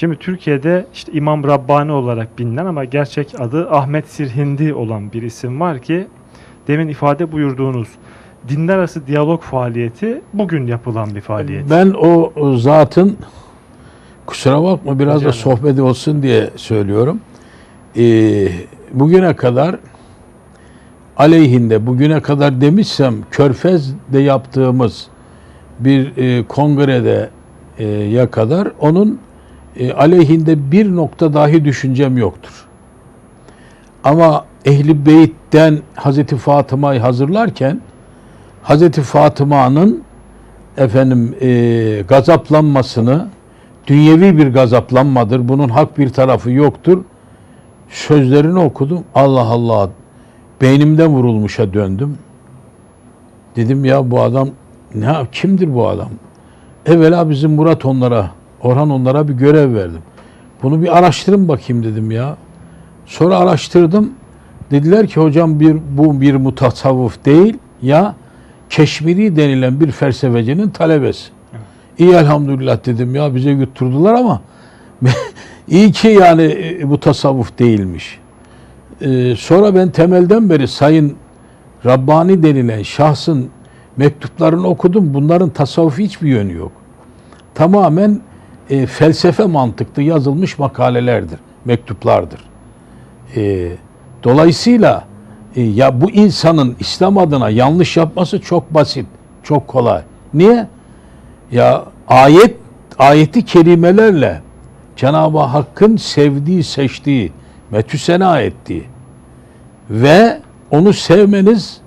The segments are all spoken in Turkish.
Şimdi Türkiye'de işte İmam Rabbani olarak bilinen ama gerçek adı Ahmet Sirhindi olan bir isim var ki demin ifade buyurduğunuz dinler arası diyalog faaliyeti bugün yapılan bir faaliyet. Ben o, zatın kusura bakma biraz Rica da sohbeti olsun diye söylüyorum. Ee, bugüne kadar aleyhinde bugüne kadar demişsem Körfez'de yaptığımız bir e, kongrede e, ya kadar onun e, aleyhinde bir nokta dahi düşüncem yoktur. Ama Ehli Beyt'ten Hazreti Fatıma'yı hazırlarken Hazreti Fatıma'nın efendim e, gazaplanmasını dünyevi bir gazaplanmadır. Bunun hak bir tarafı yoktur. Sözlerini okudum. Allah Allah. Beynimden vurulmuşa döndüm. Dedim ya bu adam ne kimdir bu adam? Evvela bizim Murat onlara, Orhan onlara bir görev verdim. Bunu bir araştırın bakayım dedim ya. Sonra araştırdım. Dediler ki hocam bir bu bir mutasavvıf değil ya Keşmiri denilen bir felsefecinin talebesi. İyi elhamdülillah dedim ya bize yutturdular ama iyi ki yani e, bu tasavvuf değilmiş. Ee, sonra ben temelden beri Sayın Rabbani denilen şahsın mektuplarını okudum. Bunların tasavvufi hiçbir yönü yok. Tamamen e, felsefe mantıklı yazılmış makalelerdir, mektuplardır. E, dolayısıyla e, ya bu insanın İslam adına yanlış yapması çok basit, çok kolay. Niye? Ya ayet ayeti kerimelerle Cenab-ı Hakk'ın sevdiği, seçtiği, metüsena ettiği ve onu sevmeniz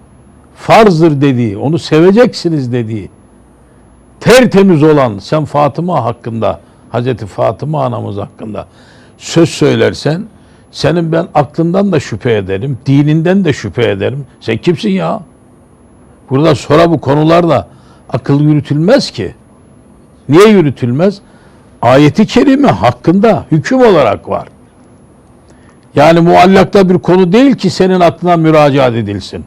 farzdır dediği, onu seveceksiniz dediği tertemiz olan sen Fatıma hakkında, Hazreti Fatıma anamız hakkında söz söylersen senin ben aklından da şüphe ederim, dininden de şüphe ederim. Sen kimsin ya? Burada sonra bu konularda akıl yürütülmez ki. Niye yürütülmez? Ayeti kerime hakkında hüküm olarak var. Yani muallakta bir konu değil ki senin aklına müracaat edilsin.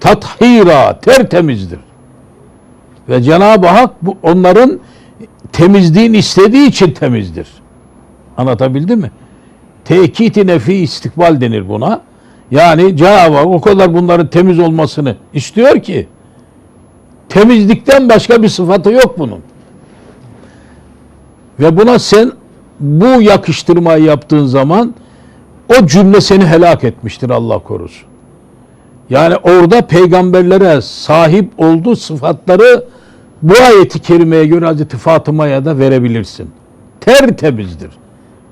Tathira, tertemizdir. Ve Cenab-ı Hak bu, onların temizliğini istediği için temizdir. Anlatabildim mi? Tekiti nefi istikbal denir buna. Yani Cenab-ı Hak o kadar bunların temiz olmasını istiyor ki temizlikten başka bir sıfatı yok bunun. Ve buna sen bu yakıştırmayı yaptığın zaman o cümle seni helak etmiştir Allah korusun. Yani orada peygamberlere sahip olduğu sıfatları bu ayeti kerimeye göre Hazreti Fatıma'ya da verebilirsin. Tertemizdir.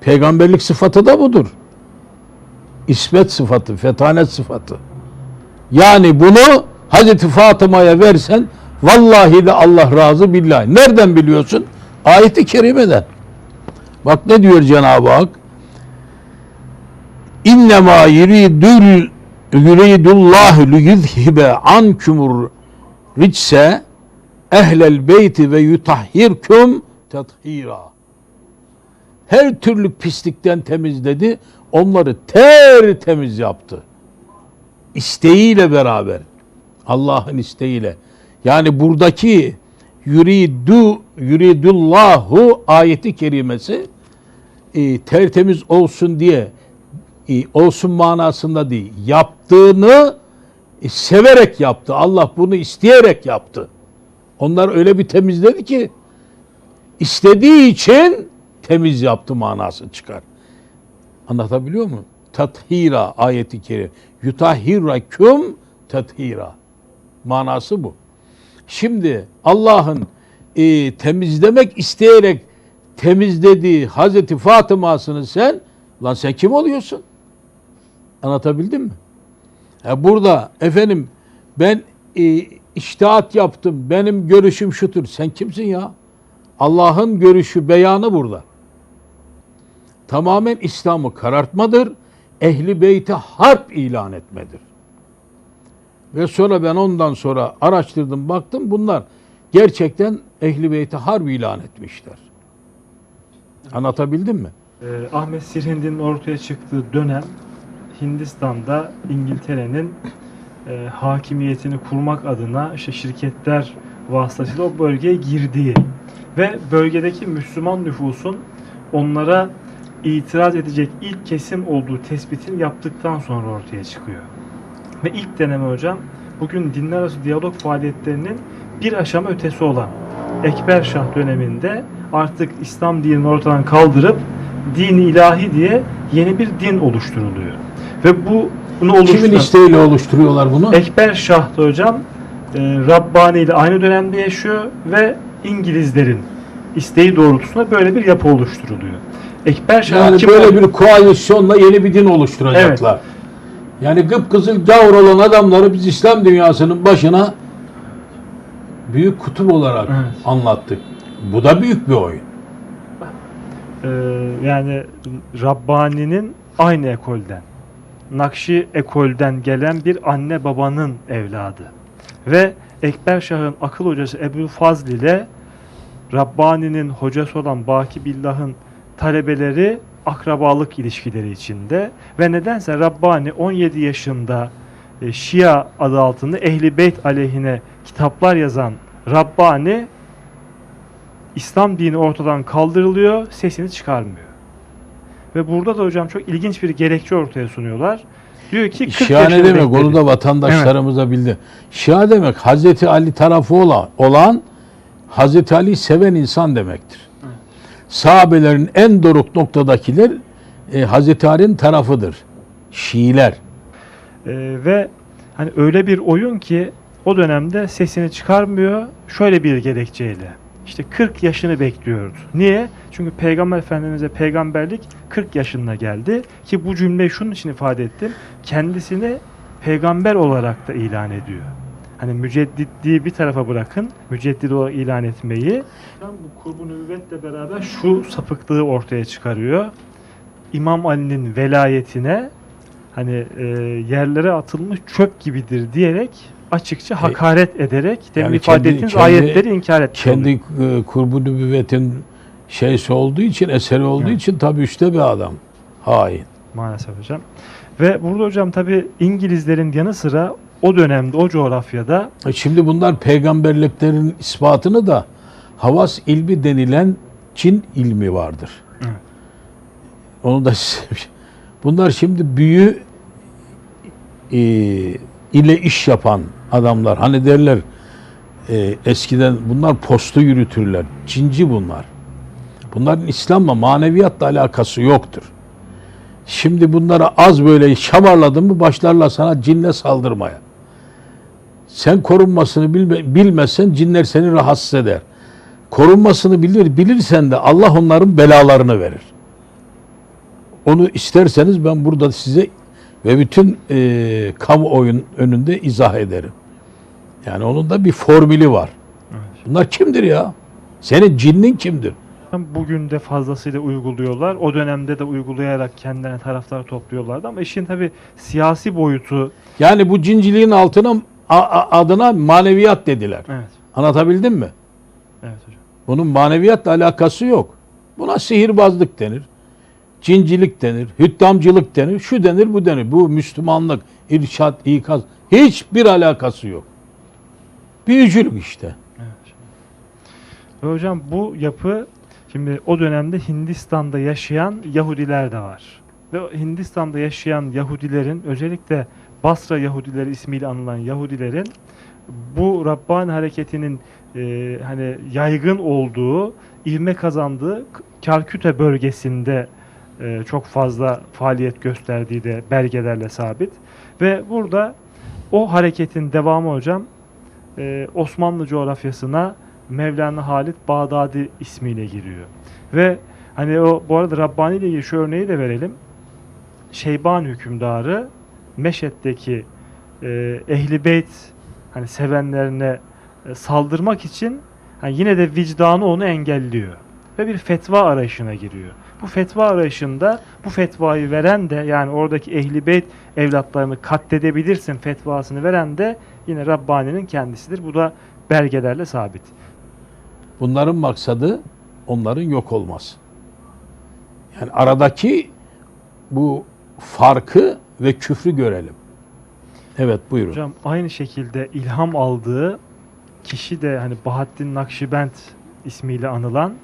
Peygamberlik sıfatı da budur. İsmet sıfatı, fetanet sıfatı. Yani bunu Hazreti Fatıma'ya versen vallahi de Allah razı billahi. Nereden biliyorsun? Ayeti kerimeden. Bak ne diyor Cenab-ı Hak? İnnemâ yuridul yuridullahu liyuzhibe ankumur ritse ehlel beyti ve yutahhirkum tathira. Her türlü pislikten temizledi. Onları tertemiz yaptı. İsteğiyle beraber. Allah'ın isteğiyle. Yani buradaki yuridu yuridullahu ayeti kerimesi e, tertemiz olsun diye olsun manasında değil. Yaptığını e, severek yaptı. Allah bunu isteyerek yaptı. Onlar öyle bir temizledi ki istediği için temiz yaptı manası çıkar. Anlatabiliyor muyum? Tathira ayeti kerime. Yutahhirakum tathira. Manası bu. Şimdi Allah'ın e, temizlemek isteyerek temizlediği Hazreti Fatıma'sını sen lan sen kim oluyorsun? Anlatabildim mi? Ha burada efendim ben e, iştihat yaptım. Benim görüşüm şudur. Sen kimsin ya? Allah'ın görüşü beyanı burada. Tamamen İslam'ı karartmadır. Ehli beyti harp ilan etmedir. Ve sonra ben ondan sonra araştırdım baktım bunlar gerçekten Ehli Beyt'i harp ilan etmişler. Anlatabildim mi? Ee, Ahmet Sirhindi'nin ortaya çıktığı dönem Hindistan'da İngiltere'nin e, hakimiyetini kurmak adına işte şirketler vasıtasıyla o bölgeye girdiği ve bölgedeki Müslüman nüfusun onlara itiraz edecek ilk kesim olduğu tespitini yaptıktan sonra ortaya çıkıyor. Ve ilk deneme hocam bugün dinler arası diyalog faaliyetlerinin bir aşama ötesi olan Ekber Şah döneminde artık İslam dinini ortadan kaldırıp dini ilahi diye yeni bir din oluşturuluyor. Ve bu bunu Kimin oluşturan isteğiyle oluşturuyorlar bunu? Ekber Şah da hocam e, Rabbani ile aynı dönemde yaşıyor ve İngilizlerin isteği doğrultusunda böyle bir yapı oluşturuluyor. Ekber Şah Yani böyle oldu? bir koalisyonla yeni bir din oluşturacaklar. Yani kıpkızıl gavur olan adamları biz İslam dünyasının başına büyük kutup olarak Evet. anlattık. Bu da büyük bir oyun. Ee, yani Rabbani'nin aynı ekolden, Nakşi ekolden gelen bir anne babanın evladı. Ve Ekber Şah'ın akıl hocası Ebu Fazl ile Rabbani'nin hocası olan Baki Billah'ın talebeleri akrabalık ilişkileri içinde ve nedense Rabbani 17 yaşında e, Şia adı altında Ehli Beyt aleyhine kitaplar yazan Rabbani İslam dini ortadan kaldırılıyor, sesini çıkarmıyor. Ve burada da hocam çok ilginç bir gerekçe ortaya sunuyorlar. Diyor ki 40 Şia demek? bekledi. Onu da vatandaşlarımıza bildi. Şia demek Hazreti Ali tarafı olan, olan Hazreti Ali seven insan demektir. Sahabelerin en doruk noktadakiler e, Hazreti Ali'nin tarafıdır. Şiiler. Ee, ve hani öyle bir oyun ki o dönemde sesini çıkarmıyor şöyle bir gerekçeyle. İşte 40 yaşını bekliyordu. Niye? Çünkü Peygamber Efendimiz'e peygamberlik 40 yaşında geldi ki bu cümleyi şunun için ifade ettim. Kendisini peygamber olarak da ilan ediyor. Hani mücedditliği bir tarafa bırakın, müceddit olarak ilan etmeyi. Bu kurbu nübüvvetle beraber şu sapıklığı ortaya çıkarıyor. İmam Ali'nin velayetine hani e, yerlere atılmış çöp gibidir diyerek açıkça hakaret ederek demin yani ifade kendi- ettiğiniz kendi- ayetleri inkar etmiş Kendi e, kurbu nübüvvetin şeysi olduğu için, eseri olduğu Evet. için tabii üstte bir adam. Hain. Maalesef hocam. Ve burada hocam tabi İngilizlerin yanı sıra o dönemde o coğrafyada E Şimdi bunlar peygamberliklerin ispatını da havas ilmi denilen Çin ilmi vardır. Evet. Onu da size- bunlar şimdi büyü e, ile iş yapan adamlar. Hani derler e, eskiden bunlar postu yürütürler. Cinci bunlar. Bunların İslam'la maneviyatla alakası yoktur. Şimdi bunlara az böyle şamarladın mı başlarlar sana cinle saldırmaya. Sen korunmasını bilme, bilmezsen cinler seni rahatsız eder. Korunmasını bilir, bilirsen de Allah onların belalarını verir. Onu isterseniz ben burada size ve bütün e, kamuoyun önünde izah ederim. Yani onun da bir formülü var. Bunlar kimdir ya? Senin cinnin kimdir? bugün de fazlasıyla uyguluyorlar. O dönemde de uygulayarak kendilerine taraftar topluyorlardı ama işin tabi siyasi boyutu Yani bu cinciliğin altına adına maneviyat dediler. evet Anlatabildim mi? evet hocam. Bunun maneviyatla alakası yok. Buna sihirbazlık denir. Cincilik denir, hüddamcılık denir, şu denir, bu denir. Bu Müslümanlık, irşat, ikaz hiçbir alakası yok. Büyücülük işte. Ve hocam bu yapı şimdi o dönemde Hindistan'da yaşayan Yahudiler de var. Ve Hindistan'da yaşayan Yahudilerin özellikle Basra Yahudileri ismiyle anılan Yahudilerin bu Rabbani hareketinin e, hani yaygın olduğu, ivme kazandığı Kalküte bölgesinde e, çok fazla faaliyet gösterdiği de belgelerle sabit. Ve burada o hareketin devamı hocam e, Osmanlı coğrafyasına Mevlana Halit Bağdadi ismiyle giriyor. Ve hani o bu arada Rabbani ile ilgili şu örneği de verelim. Şeyban hükümdarı Meşet'teki e, Ehli Beyt hani sevenlerine e, saldırmak için hani yine de vicdanı onu engelliyor ve bir fetva arayışına giriyor. Bu fetva arayışında bu fetvayı veren de yani oradaki Ehli Beyt evlatlarını katledebilirsin fetvasını veren de yine Rabbani'nin kendisidir. Bu da belgelerle sabit. Bunların maksadı onların yok olması. Yani aradaki bu farkı ve küfrü görelim. Evet buyurun. Hocam aynı şekilde ilham aldığı kişi de hani Bahattin Nakşibend ismiyle anılan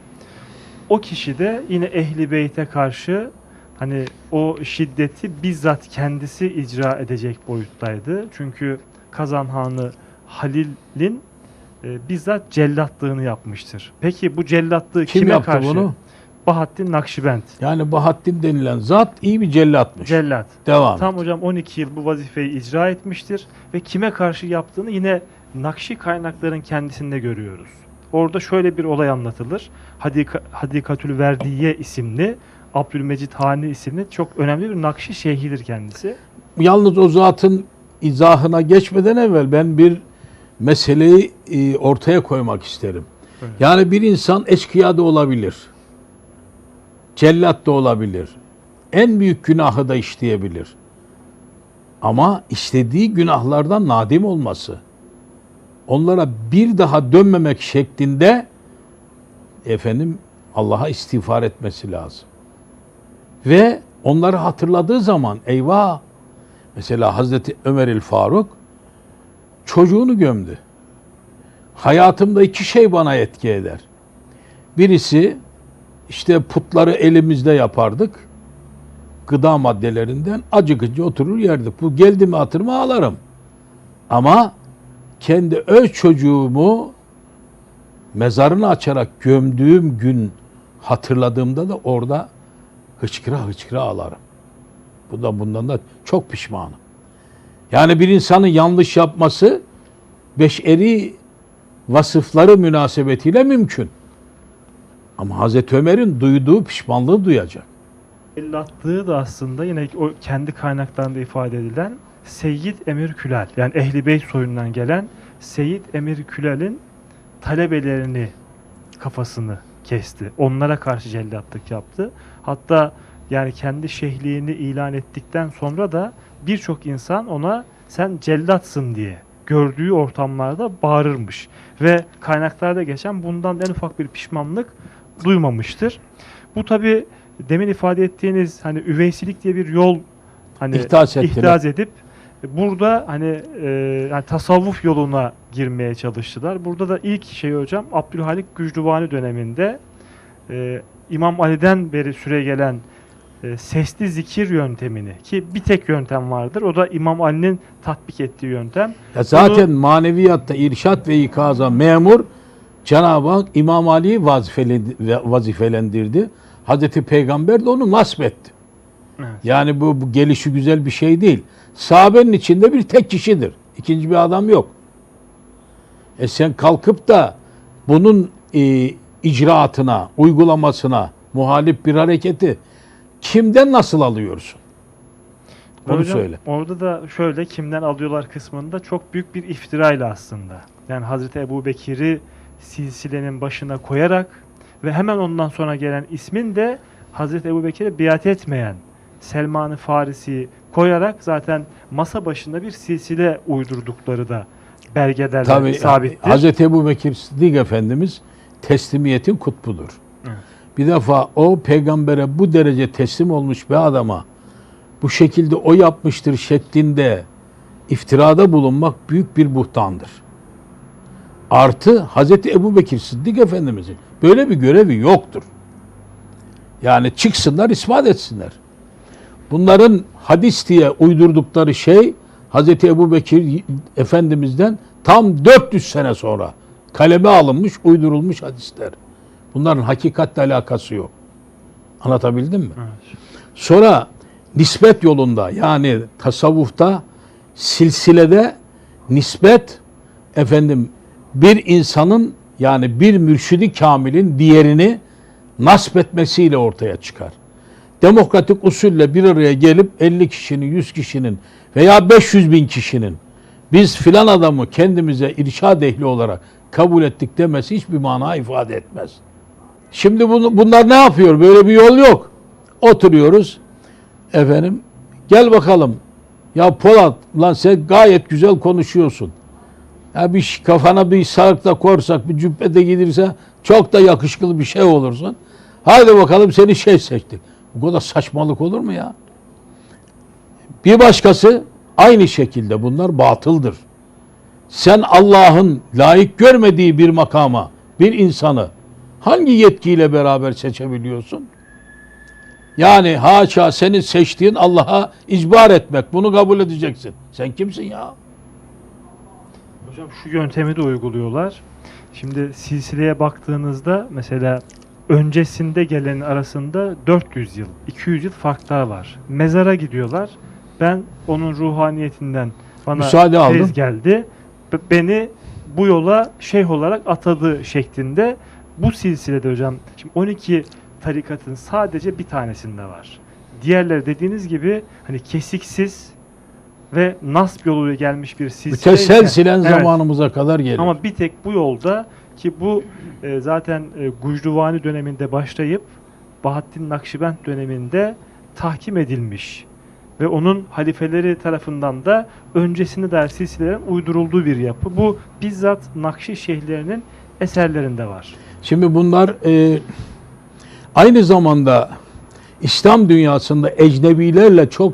o kişi de yine Ehli Beyt'e karşı hani o şiddeti bizzat kendisi icra edecek boyuttaydı. Çünkü Kazan Hanı Halil'in e, bizzat cellatlığını yapmıştır. Peki bu cellatlığı Kim kime yaptı karşı? bunu? Bahattin Nakşibend. Yani Bahattin denilen zat iyi bir cellatmış. Cellat. Devam. Tam hocam 12 yıl bu vazifeyi icra etmiştir ve kime karşı yaptığını yine Nakşi kaynakların kendisinde görüyoruz. Orada şöyle bir olay anlatılır. Hadika, Hadikatül Verdiye isimli Abdülmecid Hani isimli çok önemli bir Nakşi şeyhidir kendisi. Yalnız o zatın izahına geçmeden evvel ben bir meseleyi e, ortaya koymak isterim. Evet. Yani bir insan eşkıya da olabilir. Cellat da olabilir. En büyük günahı da işleyebilir. Ama işlediği günahlardan nadim olması, onlara bir daha dönmemek şeklinde efendim Allah'a istiğfar etmesi lazım. Ve onları hatırladığı zaman eyvah mesela Hazreti Ömer el Faruk çocuğunu gömdü. Hayatımda iki şey bana etki eder. Birisi işte putları elimizde yapardık. Gıda maddelerinden acıkınca oturur yerdik. Bu geldi mi hatırıma ağlarım. Ama kendi öz çocuğumu mezarını açarak gömdüğüm gün hatırladığımda da orada hıçkıra hıçkıra ağlarım. Bu da bundan da çok pişmanım. Yani bir insanın yanlış yapması beşeri vasıfları münasebetiyle mümkün. Ama Hazreti Ömer'in duyduğu pişmanlığı duyacak. Cellatlığı da aslında yine o kendi kaynaklarında ifade edilen Seyyid Emir Külal yani Ehli Beyt soyundan gelen Seyyid Emir Külal'in talebelerini kafasını kesti. Onlara karşı cellatlık yaptı. Hatta yani kendi şehliğini ilan ettikten sonra da birçok insan ona sen cellatsın diye gördüğü ortamlarda bağırırmış. Ve kaynaklarda geçen bundan en ufak bir pişmanlık duymamıştır. Bu tabi demin ifade ettiğiniz hani üveysilik diye bir yol hani ettiler. ihdas edip burada hani e, yani tasavvuf yoluna girmeye çalıştılar. Burada da ilk şey hocam Abdülhalik Gücdüvani döneminde e, İmam Ali'den beri süre gelen e, sesli zikir yöntemini ki bir tek yöntem vardır. O da İmam Ali'nin tatbik ettiği yöntem. Ya zaten maneviyatta irşat ve ikaza memur Cenab-ı Hak İmam Ali'yi vazifelendi- vazifelendirdi. Hazreti Peygamber de onu nasip etti. Evet. Yani bu, bu gelişi güzel bir şey değil. Sahabenin içinde bir tek kişidir. İkinci bir adam yok. E sen kalkıp da bunun e, icraatına, uygulamasına muhalif bir hareketi kimden nasıl alıyorsun? Onu hocam, söyle. Orada da şöyle kimden alıyorlar kısmında çok büyük bir iftirayla aslında. Yani Hazreti Ebu Bekir'i silsilenin başına koyarak ve hemen ondan sonra gelen ismin de Hazreti Ebu Bekir'e biat etmeyen Selman-ı Farisi koyarak zaten masa başında bir silsile uydurdukları da belgelerle sabittir. Hazreti Ebu Bekir Sıddık Efendimiz teslimiyetin kutbudur. Bir defa o peygambere bu derece teslim olmuş bir adama bu şekilde o yapmıştır şeklinde iftirada bulunmak büyük bir buhtandır. Artı Hazreti Ebu Bekir Sıddık Efendimizin böyle bir görevi yoktur. Yani çıksınlar ispat etsinler. Bunların hadis diye uydurdukları şey Hazreti Ebu Bekir Efendimiz'den tam 400 sene sonra kaleme alınmış, uydurulmuş hadisler. Bunların hakikatle alakası yok. Anlatabildim mi? Evet. Sonra nispet yolunda yani tasavvufta silsilede nispet efendim bir insanın yani bir mürşidi kamilin diğerini nasp etmesiyle ortaya çıkar. Demokratik usulle bir araya gelip 50 kişinin, 100 kişinin veya 500 bin kişinin biz filan adamı kendimize irşad ehli olarak kabul ettik demesi hiçbir mana ifade etmez. Şimdi bunu, bunlar ne yapıyor? Böyle bir yol yok. Oturuyoruz. Efendim gel bakalım. Ya Polat lan sen gayet güzel konuşuyorsun. Ya bir kafana bir sarık da korsak, bir cübbe de giydirse çok da yakışıklı bir şey olursun. Hadi bakalım seni şey seçtik. Bu kadar saçmalık olur mu ya? Bir başkası aynı şekilde bunlar batıldır. Sen Allah'ın layık görmediği bir makama bir insanı hangi yetkiyle beraber seçebiliyorsun? Yani haşa senin seçtiğin Allah'a icbar etmek. Bunu kabul edeceksin. Sen kimsin ya? Hocam şu yöntemi de uyguluyorlar. Şimdi silsileye baktığınızda mesela öncesinde gelenin arasında 400 yıl, 200 yıl farklar var. Mezara gidiyorlar. Ben onun ruhaniyetinden bana Müsaade aldım. geldi. Beni bu yola şeyh olarak atadı şeklinde bu silsilede hocam şimdi 12 tarikatın sadece bir tanesinde var. Diğerleri dediğiniz gibi hani kesiksiz ve nasp yoluyla gelmiş bir silsile. Müteselsilen Evet. zamanımıza kadar gelir. Ama bir tek bu yolda ki bu e, zaten e, Gucduvani döneminde başlayıp Bahattin Nakşibend döneminde tahkim edilmiş ve onun halifeleri tarafından da öncesine dair silsilelerin uydurulduğu bir yapı. Bu bizzat Nakşi şeyhlerinin eserlerinde var. Şimdi bunlar e, aynı zamanda İslam dünyasında ecnebilerle çok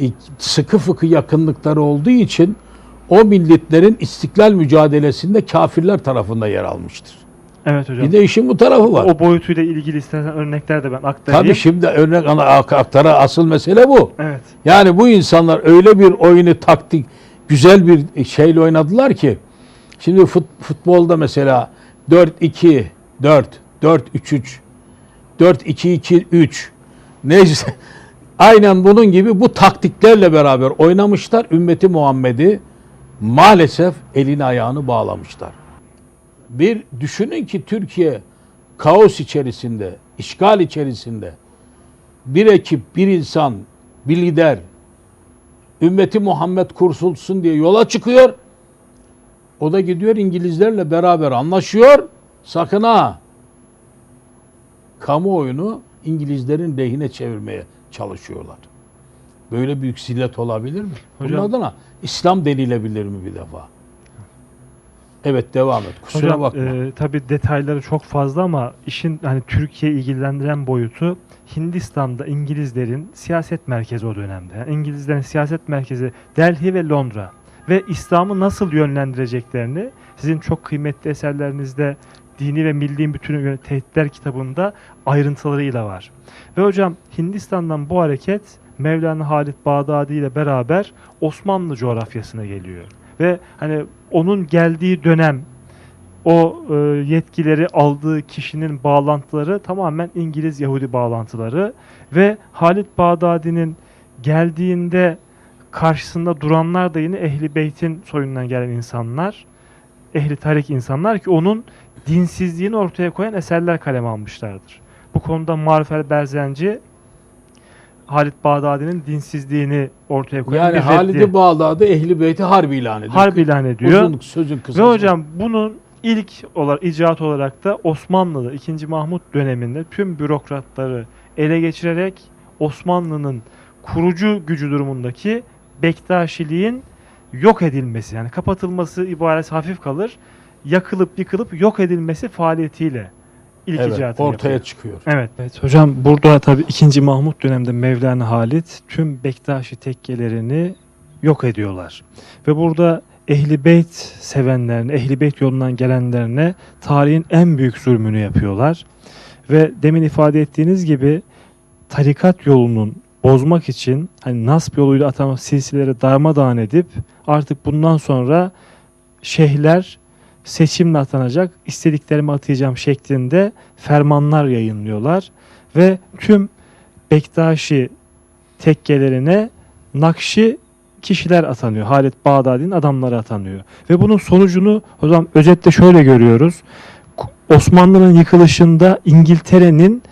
e, sıkı fıkı yakınlıkları olduğu için o milletlerin istiklal mücadelesinde kafirler tarafında yer almıştır. Evet hocam. Bir de işin bu tarafı var. o boyutuyla ilgili istersen örnekler de ben aktarayım. Tabii şimdi örnek aktara asıl mesele bu. Evet. Yani bu insanlar öyle bir oyunu taktik güzel bir şeyle oynadılar ki şimdi fut- futbolda mesela 4-2 4 4-3-3 4-2-2-3 neyse aynen bunun gibi bu taktiklerle beraber oynamışlar. Ümmeti Muhammed'i maalesef elini ayağını bağlamışlar. Bir düşünün ki Türkiye kaos içerisinde, işgal içerisinde bir ekip, bir insan, bir lider ümmeti Muhammed kursulsun diye yola çıkıyor. O da gidiyor İngilizlerle beraber anlaşıyor. Sakın ha kamuoyunu İngilizlerin lehine çevirmeye çalışıyorlar. Böyle büyük zillet olabilir mi? Bunun Hocam- adına İslam denilebilir mi bir defa? Evet devam et. Kusura Hocam bakma. e, tabii detayları çok fazla ama işin hani Türkiye ilgilendiren boyutu Hindistan'da İngilizlerin siyaset merkezi o dönemde. Yani İngilizlerin siyaset merkezi Delhi ve Londra ve İslam'ı nasıl yönlendireceklerini sizin çok kıymetli eserlerinizde Dini ve Milli Bütünü Tehditler kitabında ayrıntılarıyla var. Ve hocam Hindistan'dan bu hareket Mevlana Halit Bağdadi ile beraber Osmanlı coğrafyasına geliyor. Ve hani onun geldiği dönem o e, yetkileri aldığı kişinin bağlantıları tamamen İngiliz Yahudi bağlantıları ve Halit Bağdadi'nin geldiğinde karşısında duranlar da yine Ehli Beyt'in soyundan gelen insanlar, Ehli Tarik insanlar ki onun dinsizliğini ortaya koyan eserler kaleme almışlardır. Bu konuda Marif el Berzenci Halit Bağdadi'nin dinsizliğini ortaya koyan yani bir Halid-i Bağdadi Ehli Beyti harp ilan ediyor. harp ilan ediyor. Uzun sözün kısası. Ve hocam bunun ilk olarak icraat olarak da Osmanlı'da 2. Mahmut döneminde tüm bürokratları ele geçirerek Osmanlı'nın kurucu gücü durumundaki Bektaşiliğin yok edilmesi yani kapatılması ibaresi hafif kalır. Yakılıp yıkılıp yok edilmesi faaliyetiyle ilk evet, icraatını ortaya yapıyor. çıkıyor. Evet. evet. Hocam burada tabii 2. Mahmut döneminde Mevlana Halit tüm Bektaşi tekkelerini yok ediyorlar. Ve burada Ehli Beyt sevenlerine, Ehli Beyt yolundan gelenlerine tarihin en büyük zulmünü yapıyorlar. Ve demin ifade ettiğiniz gibi tarikat yolunun bozmak için hani nasp yoluyla atama silsileleri darmadağın edip artık bundan sonra şeyhler seçimle atanacak, istediklerimi atayacağım şeklinde fermanlar yayınlıyorlar ve tüm Bektaşi tekkelerine Nakşi kişiler atanıyor. Halit Bağdadi'nin adamları atanıyor. Ve bunun sonucunu o zaman özetle şöyle görüyoruz. Osmanlı'nın yıkılışında İngiltere'nin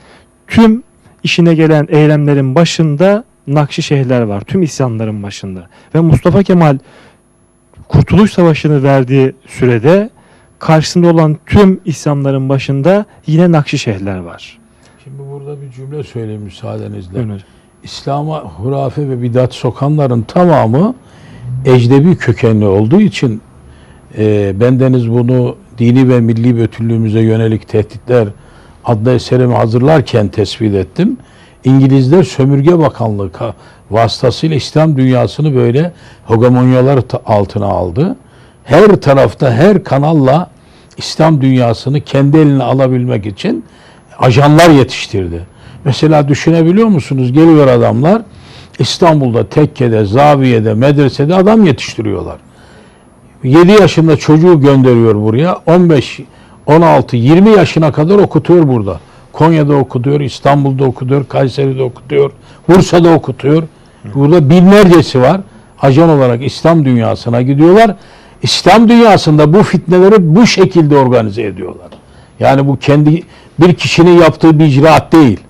tüm işine gelen eylemlerin başında Nakşi şeyhler var. Tüm isyanların başında. Ve Mustafa Kemal Kurtuluş Savaşı'nı verdiği sürede karşısında olan tüm isyanların başında yine Nakşi şeyhler var. Şimdi burada bir cümle söyleyeyim müsaadenizle. Hocam. İslam'a hurafe ve bidat sokanların tamamı ecnebi kökenli olduğu için e, bendeniz bunu dini ve milli bütünlüğümüze yönelik tehditler adlı eserimi hazırlarken tespit ettim. İngilizler sömürge bakanlığı ka- vasıtasıyla İslam dünyasını böyle hegemonyalar altına aldı. Her tarafta her kanalla İslam dünyasını kendi eline alabilmek için ajanlar yetiştirdi. Mesela düşünebiliyor musunuz? Geliyor adamlar İstanbul'da tekkede, zaviyede, medresede adam yetiştiriyorlar. 7 yaşında çocuğu gönderiyor buraya. 15, 16, 20 yaşına kadar okutuyor burada. Konya'da okutuyor, İstanbul'da okutuyor, Kayseri'de okutuyor, Bursa'da okutuyor. Burada binlercesi var. Ajan olarak İslam dünyasına gidiyorlar. İslam dünyasında bu fitneleri bu şekilde organize ediyorlar. Yani bu kendi bir kişinin yaptığı bir icraat değil.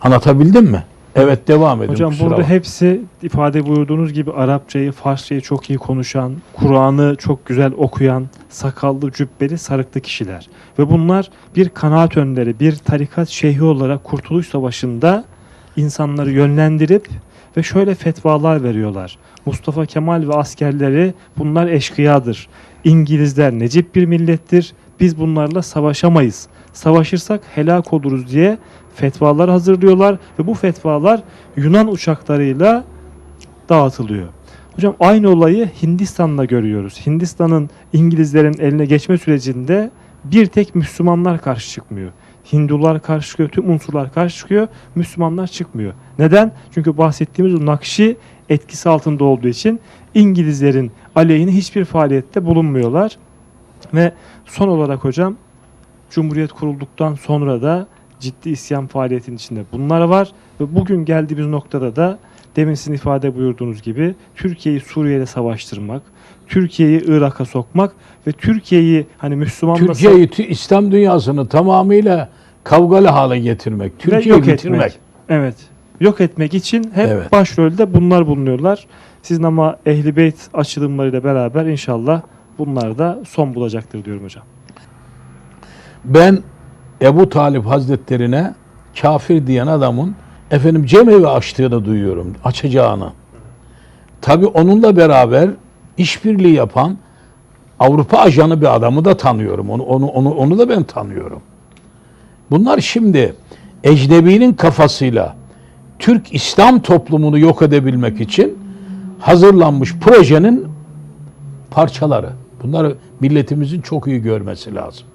Anlatabildim mi? Evet devam edin. Hocam burada bakma. hepsi ifade buyurduğunuz gibi Arapçayı, Farsçayı çok iyi konuşan, Kur'an'ı çok güzel okuyan, sakallı, cübbeli, sarıklı kişiler. Ve bunlar bir kanaat önderi, bir tarikat şeyhi olarak Kurtuluş Savaşı'nda insanları yönlendirip ve şöyle fetvalar veriyorlar. Mustafa Kemal ve askerleri bunlar eşkıyadır. İngilizler necip bir millettir. Biz bunlarla savaşamayız. Savaşırsak helak oluruz diye fetvalar hazırlıyorlar ve bu fetvalar Yunan uçaklarıyla dağıtılıyor. Hocam aynı olayı Hindistan'da görüyoruz. Hindistan'ın İngilizlerin eline geçme sürecinde bir tek Müslümanlar karşı çıkmıyor. Hindular karşı çıkıyor, tüm unsurlar karşı çıkıyor, Müslümanlar çıkmıyor. Neden? Çünkü bahsettiğimiz o Nakşi etkisi altında olduğu için İngilizlerin aleyhine hiçbir faaliyette bulunmuyorlar. Ve son olarak hocam Cumhuriyet kurulduktan sonra da ciddi isyan faaliyetinin içinde bunlar var ve bugün geldiğimiz noktada da demin sizin ifade buyurduğunuz gibi Türkiye'yi Suriye'yle savaştırmak, Türkiye'yi Irak'a sokmak ve Türkiye'yi hani Müslümanla Türkiye'yi, tü- İslam dünyasını tamamıyla kavgalı hale getirmek, Türkiye'yi yok bitirmek. etmek. Evet. Yok etmek için hep Evet. başrolde bunlar bulunuyorlar. Sizin ama Ehli Beyt açılımlarıyla beraber inşallah bunlar da son bulacaktır diyorum hocam. Ben Ebu Talip Hazretlerine kafir diyen adamın efendim cemevi açtığını duyuyorum, açacağını. Tabi onunla beraber işbirliği yapan Avrupa ajanı bir adamı da tanıyorum. Onu, onu, onu, onu da ben tanıyorum. Bunlar şimdi ecnebinin kafasıyla Türk İslam toplumunu yok edebilmek için hazırlanmış projenin parçaları. Bunları milletimizin çok iyi görmesi lazım.